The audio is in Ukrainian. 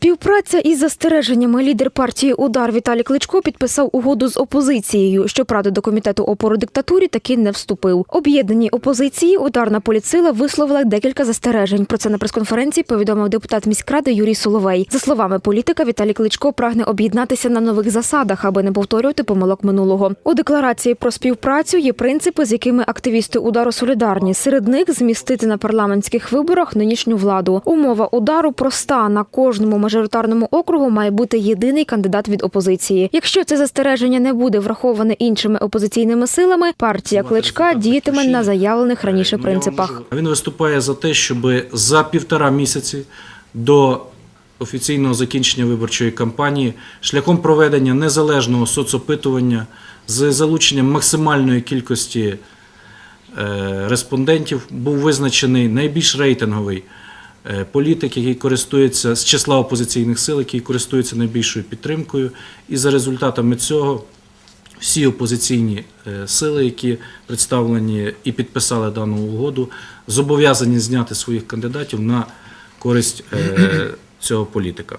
Співпраця із застереженнями лідер партії Удар Віталій Кличко підписав угоду з опозицією. Щоправда, до комітету опору диктатурі таки не вступив. Об'єднані опозиції ударна поліцила висловила декілька застережень. Про це на прес-конференції повідомив депутат міськради Юрій Соловей. За словами політика, Віталій Кличко прагне об'єднатися на нових засадах, аби не повторювати помилок минулого. У декларації про співпрацю є принципи, з якими активісти удару солідарні. Серед них змістити на парламентських виборах нинішню владу. Умова удару проста на кожному мажоритарному округу має бути єдиний кандидат від опозиції. Якщо це застереження не буде враховане іншими опозиційними силами, партія кличка діятиме на заявлених раніше принципах. Він виступає за те, щоб за півтора місяці до офіційного закінчення виборчої кампанії шляхом проведення незалежного соцопитування з залученням максимальної кількості е, респондентів був визначений найбільш рейтинговий е, політик, який користується з числа опозиційних сил, який користується найбільшою підтримкою. І за результатами цього всі опозиційні е, сили, які представлені і підписали дану угоду, зобов'язані зняти своїх кандидатів на користь е, цього політика.